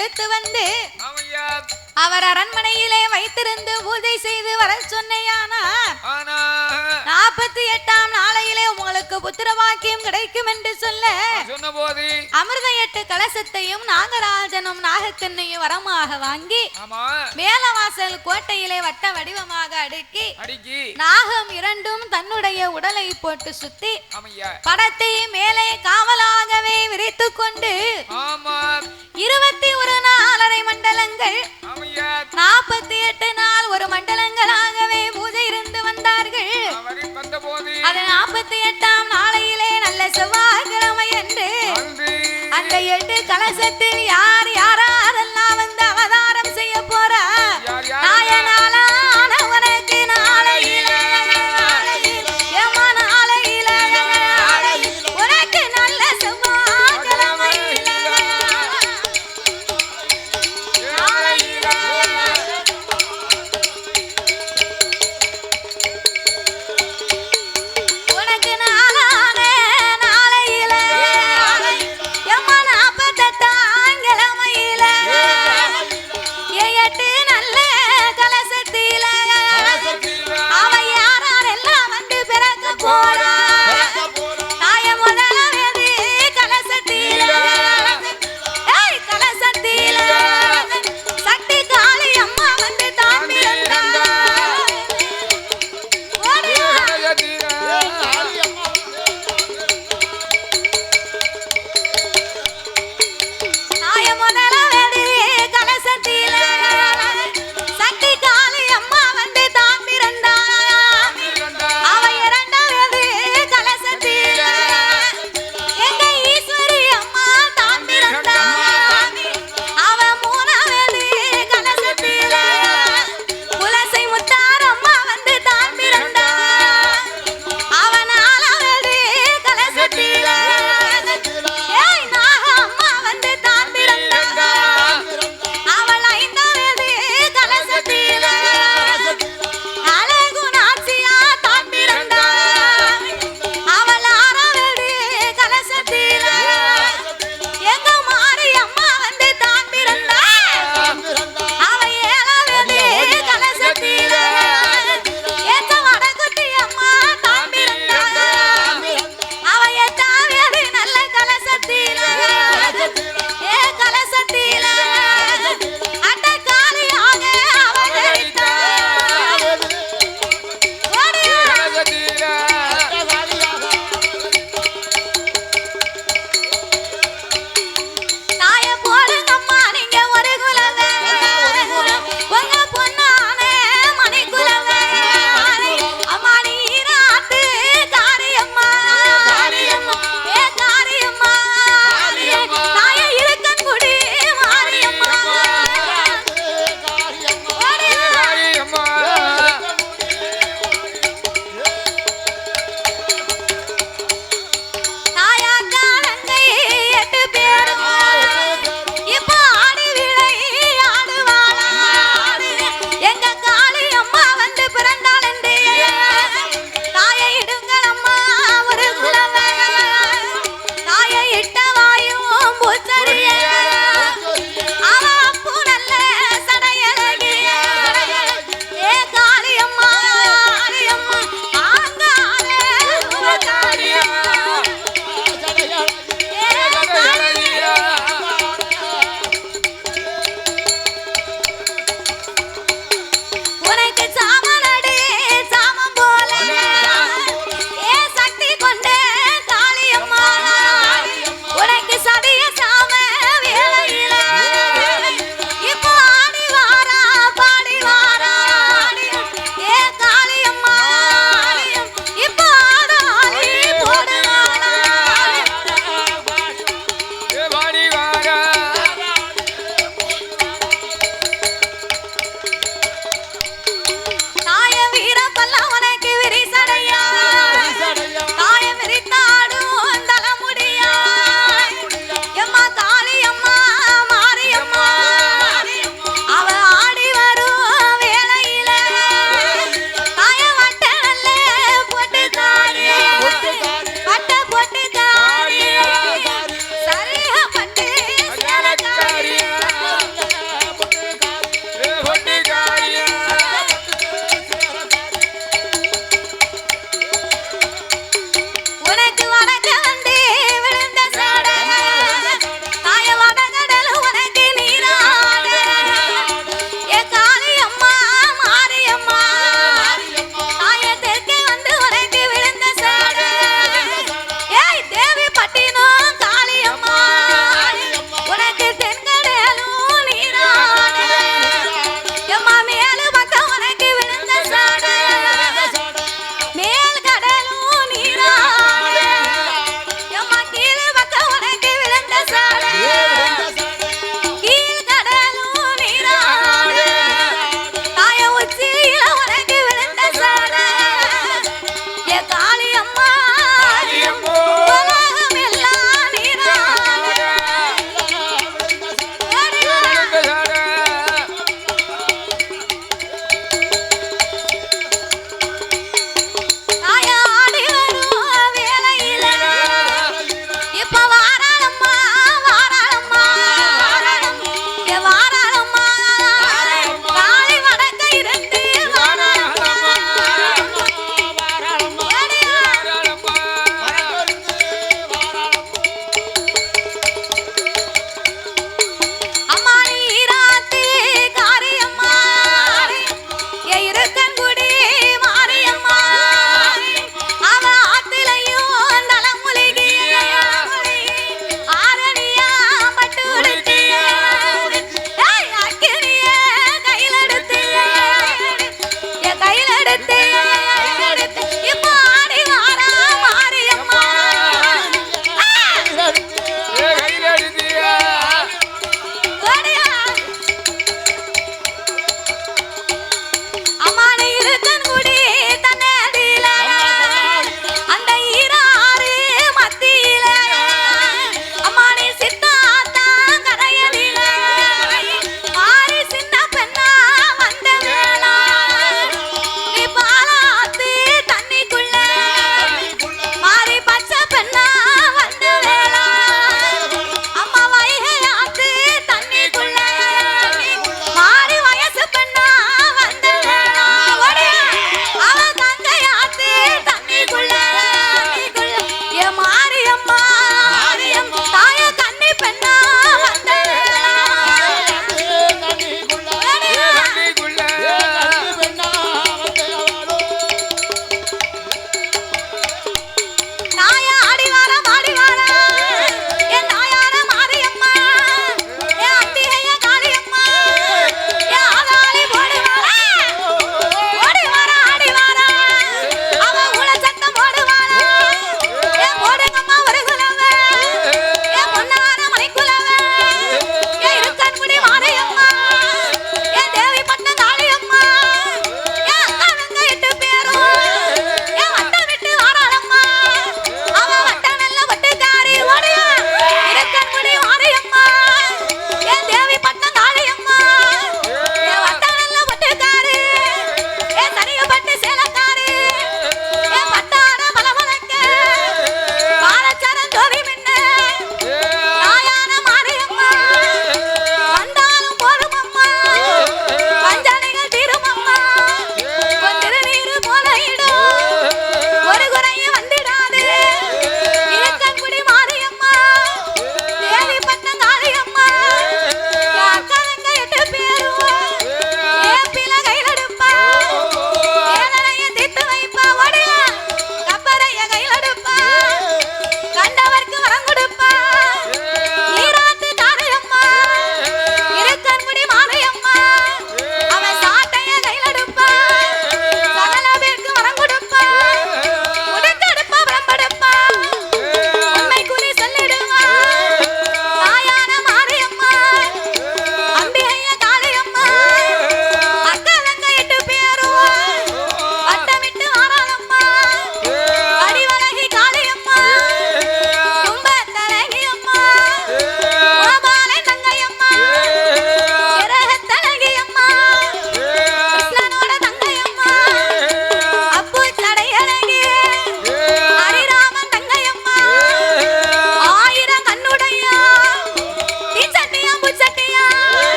எடுத்து வந்து அவர் அரண்மனையிலே வைத்திருந்து பூஜை செய்து வர சொன்னையானார் நாற்பத்தி நாளையிலே உங்களுக்கு புத்திரவாக்கியம் கிடைக்கும் என்று சொல்ல சொன்ன போது அமிர்த எட்டு கலசத்தையும் நாகராஜனும் நாகக்கண்ணையும் வரமாக வாங்கி மேலவாசல் கோட்டையிலே வட்ட வடிவமாக அடுக்கி நாகம் இரண்டும் தன்னுடைய உடலை போட்டு சுத்தி படத்தை மேலே காவலாகவே விரித்து கொண்டு இருபத்தி ஒரு நாலரை மண்டலங்கள் நாற்பத்தி எட்டு நாள் ஒரு மண்டலங்களாகவே பூஜை இருந்து வந்தார்கள். அது நாற்பத்தி எட்டாம் நாளையிலே நல்ல செவ்வாய்க்கிழமை என்று அந்த எட்டு கலசத்தில் யார் யாரெல்லாம் வந்து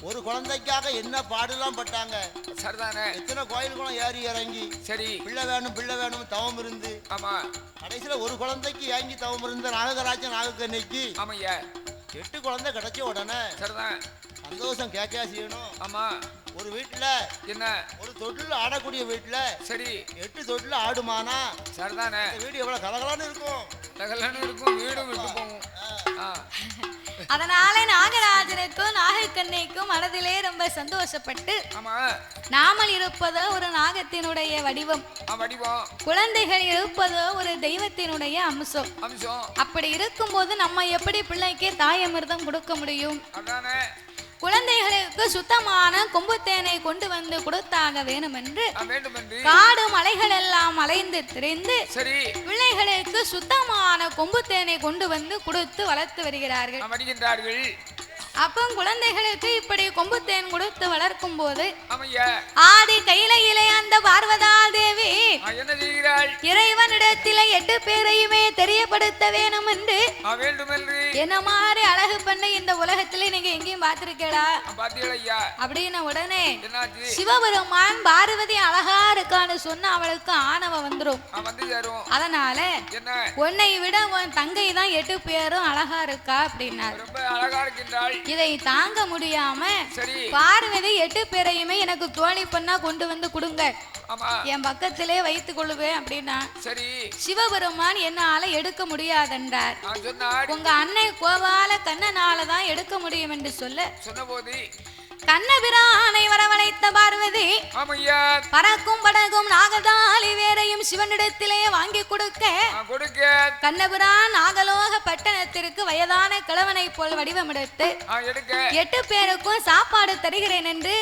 ஒரு குழந்தைக்காக என்ன பாடுலாம் பட்டாங்க? சரிதானே. எத்தனை கோயிலுக்குலாம் ஏறி இறங்கி சரி. பிள்ளை வேணும் பிள்ளை வேணும் தவம் இருந்து. ஆமா. கடைசியில ஒரு குழந்தைக்கு ஏங்கி தவம் இருந்த நாகராஜன் நாகக்கண்ணிக்கு ஆமையா எட்டு குழந்தை கிடைச்ச உடனே சரிதான் சந்தோஷம் கேட்க செய்யணும். ஆமா. ஒரு வீட்டுல என்ன? ஒரு தொட்டில் ஆடக்கூடிய வீட்டுல சரி. எட்டு தொட்டில் ஆடுமானா? சரிதானே. வீடு எவ்வளவு கலகலான்னு இருக்கும். தகலன்னு இருக்கும் வீடும் விட்டு போகும். ஆ. அதனால நாகராஜனுக்கும் நாகக்கண்ணிக்கும் மனதிலே ரொம்ப சந்தோஷப்பட்டு நாமல் இருப்பதோ ஒரு நாகத்தினுடைய வடிவம். குழந்தைகள் இருப்பதோ ஒரு தெய்வத்தினுடைய அம்சம். அப்படி இருக்கும்போது நம்ம எப்படி பிள்ளைக்கு தாயமிர்தம் கொடுக்க முடியும்? குழந்தைகளுக்கு சுத்தமான கொம்புத்தேனை கொண்டு வந்து கொடுத்தாக வேணும் என்று ஆ வேண்டும் என்று காடு மலைகள் எல்லாம் அலைந்து திரிந்து பிள்ளைகளுக்கு சுத்தமான கொம்புத்தேனை கொண்டு வந்து கொடுத்து வளர்த்து வருகிறார்கள். வருகின்றார்கள் அப்போ குழந்தைகளுக்கு இப்படி கொம்புத்தேன் கொடுத்து வளர்க்கும் போது ஆதி கையிலையிலே அந்த பார்வதா தேவி இறைவனிடத்திலே எட்டு பேரையுமே தெரியப்படுத்த வேணும் என்று என்ன மாதிரி அழகு பண்ண இந்த உலகத்திலே நீங்க எங்கேயும் ஐயா. அப்படின்னு உடனே சிவபெருமான் பார்வதி அழகா இருக்கான்னு சொன்னா அவளுக்கு ஆணவம் வந்துரும். ஆ வந்து சேரும். அதனால உன்னை விட உன் தங்கை தான் எட்டு பேரும் அழகா இருக்கா இருக்கின்றாள். இதை தாங்க முடியாம பார்வதி எட்டு பேரையுமே எனக்கு தோழி பண்ணா கொண்டு வந்து கொடுங்க. என் பக்கத்திலே வைத்துக் கொள்ளுவேன் அப்படின்னா சரி. சிவபெருமான் என்னால எடுக்க முடியாதென்றார். உங்க அன்னை கோபால கண்ணனால தான் எடுக்க முடியும் என்று சொல்ல சொன்ன போது கண்ணபிரானை வரவழைத்த பார்வதி பறக்கும் படகும் நாகதாளி வேறையும் சிவனிடத்திலே வாங்கி கொடுக்க கண்ணபிரான் நாகலோக பட்டணத்திற்கு வயதான கிழவனை போல் வடிவமெடுத்து எட்டு பேருக்கும் சாப்பாடு தருகிறேன் என்று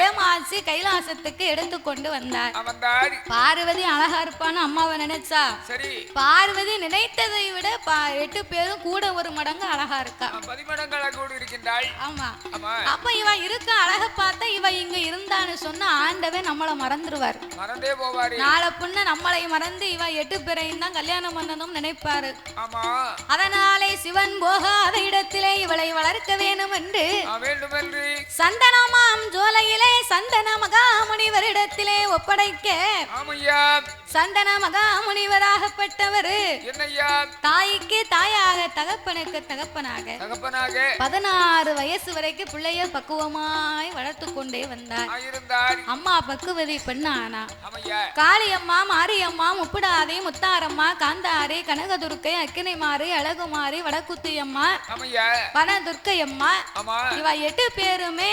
ஏமாசி கைலாசத்துக்கு எடுத்துக்கொண்டு வந்தார். ஆ வந்தாள் பார்வதி அழகா இருப்பான்னு அம்மாவை நினைச்சா. பார்வதி நினைத்ததை விட எட்டு பேரும் கூட ஒரு மடங்கு அழகா இருக்கா. ஆமா. அப்ப இவ இருக்க அழக பார்த்தா இவ இங்க இருந்தான்னு சொன்னா ஆண்டவன் நம்மள மறந்துருவார் மறந்தே போவாரு. நாளை புண்ண நம்மளை மறந்து இவ எட்டு பேரையும் தான் கல்யாணம் பண்ணணும் நினைப்பாரு. அதனாலே சிவன் போகாத இடத்திலே இவளை வளர்க்க வேணும் என்று சந்தனமாம் ஜோலையிலே சந்தன மகாமுனிவரிடத்திலே ஒப்படைக்க சந்தன மகாமுனிவராகப்பட்டவர். தாய்க்கு தாயாக தகப்பனுக்கு தகப்பனாக. பதினாறு வயசு வரைக்கும் பிள்ளைய பக்குவமாய் வளர்த்து கொண்டே வந்தார். அம்மா பக்குவதி பெண்ணானா? காளியம்மா மாரியம்மா முப்புடாதி முத்தாரம்மா காந்தாரி கனகதுர்க்கை அக்கினிமாரி அழகுமாரி வடக்குத்தியம்மா வனதுர்க்கையம்மா இவ எட்டு பேருமே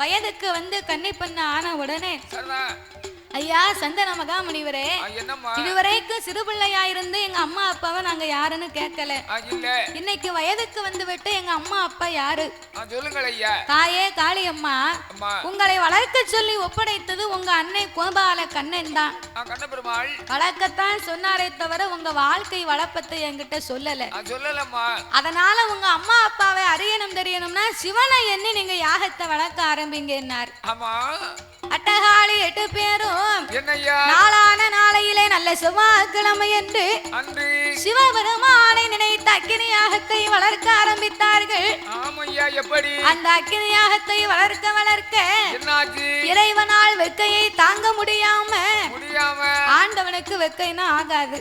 வயதுக்கு வந்து கன்னி பண்ண ஆன உடனே ஐயா சந்தன மகாமுனிவரே இதுவரைக்கும் சிறு பிள்ளையா இருந்து எங்க அம்மா அப்பாவை நாங்க யாருன்னு கேட்கல இன்னைக்கு வயதுக்கு வந்து விட்டு எங்க அம்மா அப்பா யாரு? தாயே காளியம்மா அம்மா. உங்களை வளர்க்க சொல்லி ஒப்படைத்தது உங்க அன்னை கோபால கண்ணன் தான். வளர்க்கத்தான் சொன்னாரே தவிர உங்க வாழ்க்கை வளப்பத்தை என்கிட்ட சொல்லல. அதனால உங்க அம்மா அப்பாவை அறியணும் தெரியணும்னா சிவனை எண்ணி நீங்க யாகத்தை வளர்க்க ஆரம்பிங்கன்னார். ஆமா. அட்டகாளி எட்டு பேரும் நாளான நாளையிலே நல்ல செவ்வாய்க்கிழமை என்று சிவபெருமானை நினைத்த அக்கினி யாகத்தை வளர்க்க ஆரம்பித்தார்கள். அந்த அக்கினி யாகத்தை வளர்க்க வளர்க்க இறைவனால் வெக்கையை தாங்க முடியாம ஆண்டவனுக்கு வெக்கைனா ஆகாது.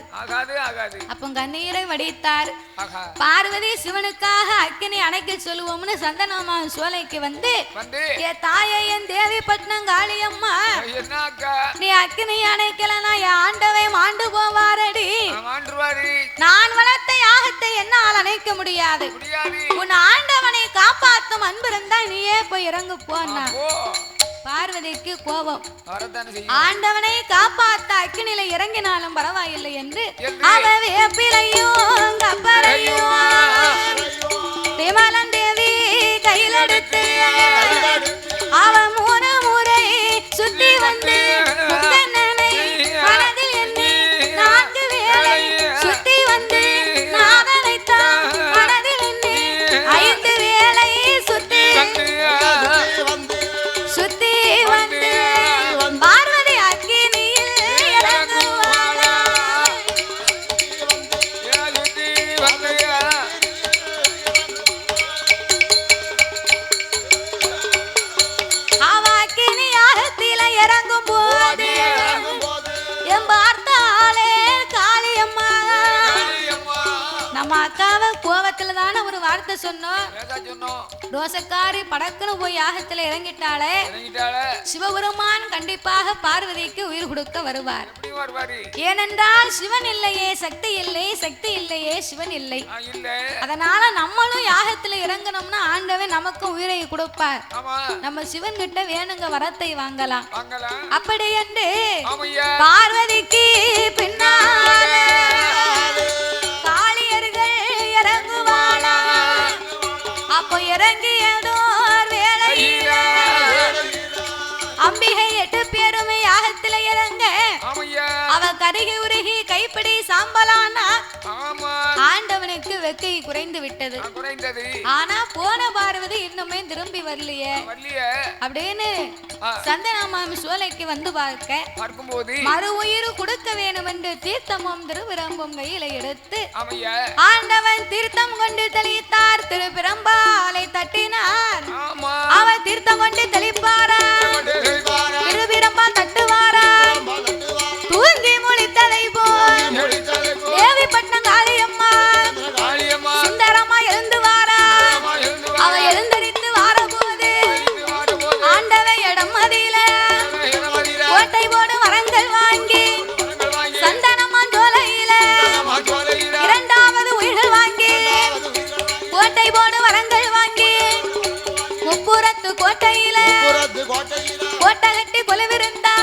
அப்போ கண்ணீரை வடித்தார். பார்வதி சிவனுக்காக அக்கினி அணைக்க சொல்லுவோம்னு சந்தனமா சோலைக்கு வந்து என் தாயை என் தேவிப்பட்டினம் காளியம்மா என்ன அக்கா நீ அக்கினி அணைக்கலனா என் ஆண்டவை மாண்டு போவாரடி. நான் வளர்த்த யாகத்தை என்னால் அணைக்க முடியாது. உன் ஆண்டவனை காப்பாத்தும் அன்பு இருந்தா நீயே போய் இறங்கு போனா பார்வதிக்கு கோபம். ஆண்டவனை காப்பாத்த அக்கினில இறங்கினாலும் பரவாயில்லை என்று அவ வேப்பிலையும் கப்பரையும் விமலன் தேவி கையிலெடுத்து அவ மூணு முறை சுத்தி வந்து வார்த்தை சொன்னோம். ஏதா சொன்னோம்? ரோசக்காரி படக்குன்னு போய் யாகத்துல இறங்கிட்டாள. சிவபெருமான் கண்டிப்பாக பார்வதிக்கு உயிர் கொடுக்க வருவார். ஏனென்றால் சிவன் இல்லையே சக்தி இல்லை சக்தி இல்லையே சிவன் இல்லை. அதனால நம்மளும் யாகத்துல இறங்கணும்னா ஆண்டவன் நமக்கு உயிரை கொடுப்பார். நம்ம சிவன் கிட்ட வேணுங்க வரத்தை வாங்கலாம். அப்படி என்று பார்வதிக்கு பின்னால இறங்கியதோர் வேளையில அம்பிகை எட்டு பேருமே யாகத்துல இறங்க. அவ கருகி உருகி கைப்பிடி சாம்பலானா ஆண்டவனுக்கு வெக்கை குறைந்து விட்டது. ஆனா போன பார்வதி இன்னுமே திரும்பி வரலையே. அப்படின்னு. சந்தனமாமி சோலைக்கு வந்து பார்க்க பார்க்கும்போது மறு உயிர் கொடுக்க வேண்டும் என்று தீர்த்தமும் திருவிரம்பும் கையில எடுத்து ஆண்டவன் தீர்த்தம் கொண்டு தெளித்தார். திருபிரம்பாலை தட்டினார். அவர் தீர்த்தம் கொண்டு தெளிப்பாரா? திருபிரம்பா தட்டுவாரா? கோட்டை கட்டி கொலுவிருந்தான்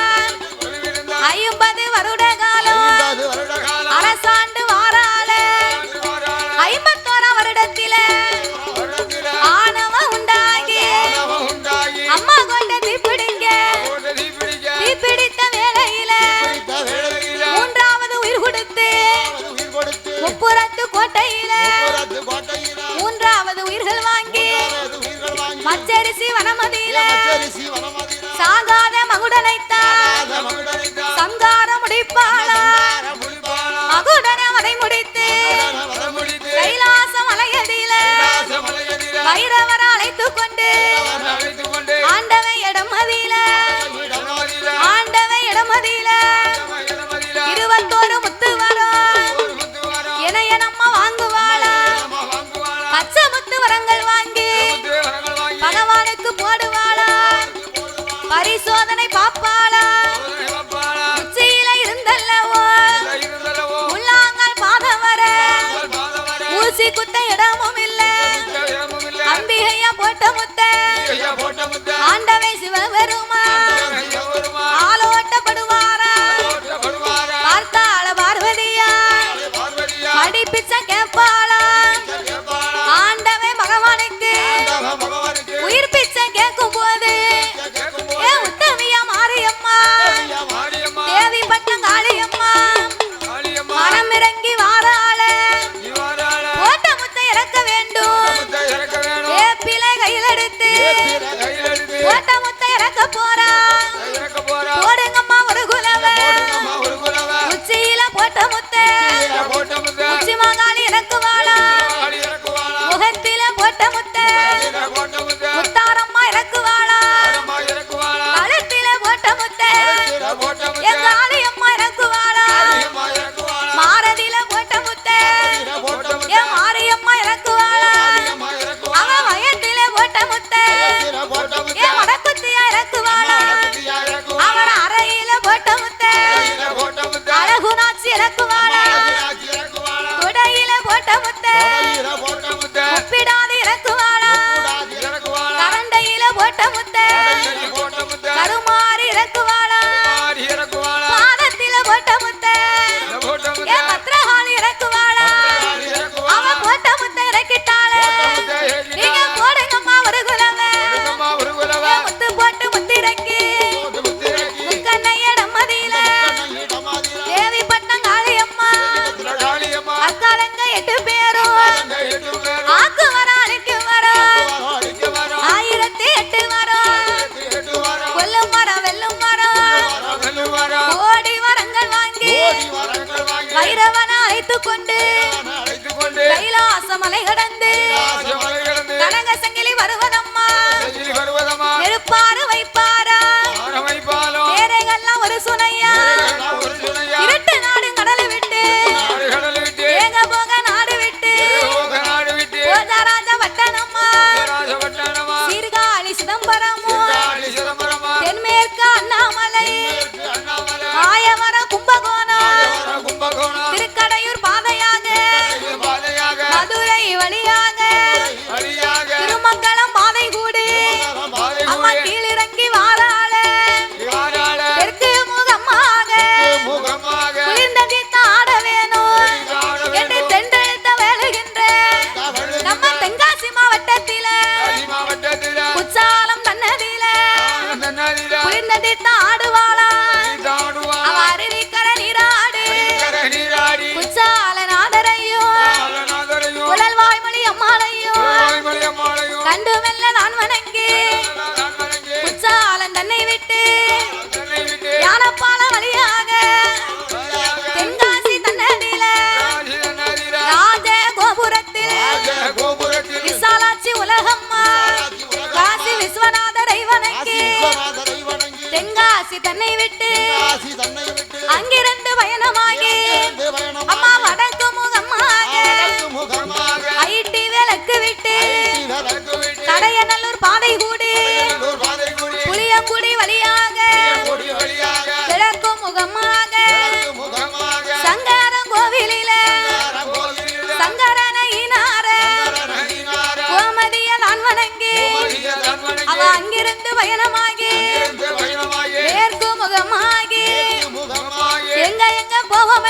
இடமதியில ஆண்டவை இடமதியில இருபத்தோரு முத்து வரும். இணைய நம்ம வாங்குவாளா? பச்சை முத்து வரங்கள் வாங்கி பகவானுக்கு போடுவாளா? பரிசோதனை பாப்பாளா குத்த இடமும் ஆண்டவை சிவபெருமா பாதை கூடி புளியங்குடி வழியாக கிழக்கும் முகமாக சங்காரம் கோவிலில. சங்கரனையினார. கோமதிய நான் வணங்கி அவ அங்கிருந்து பயணமாகி. நேர்க்கு முகமாகி. எங்க எங்க போவோம்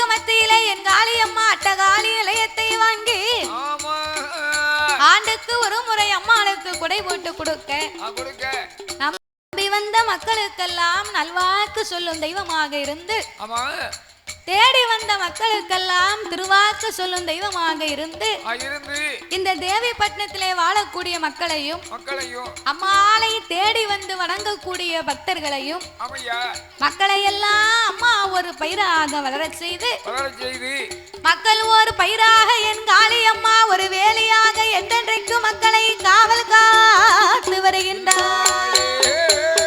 மக்களுக்கு மத்தியில என் காளியம்மா அட்டகாளி இலையத்தை வாங்கி ஆண்டுக்கு ஒரு முறை அம்மாளுக்கு குடை போட்டு கொடுக்க. நம்பி வந்த மக்களுக்கெல்லாம் நல்வாக்கு சொல்லும் தெய்வமாக இருந்து தேடி வந்த மக்களுக்கெல்லாம் திருவாக்க சொல்லும் தெய்வமாக இருந்து இந்த தேவி தேவிப்பட்டினத்திலே வாழக்கூடிய மக்களையும் அம்மாளை தேடி வந்து வணங்கக்கூடிய பக்தர்களையும் மக்களை எல்லாம் அம்மா ஒரு பயிராக வளர செய்து மக்கள் ஒரு பயிராக என் காளி அம்மா ஒரு வேலையாக என்றென்றைக்கு மக்களை காவல் காத்து வருகின்றார்.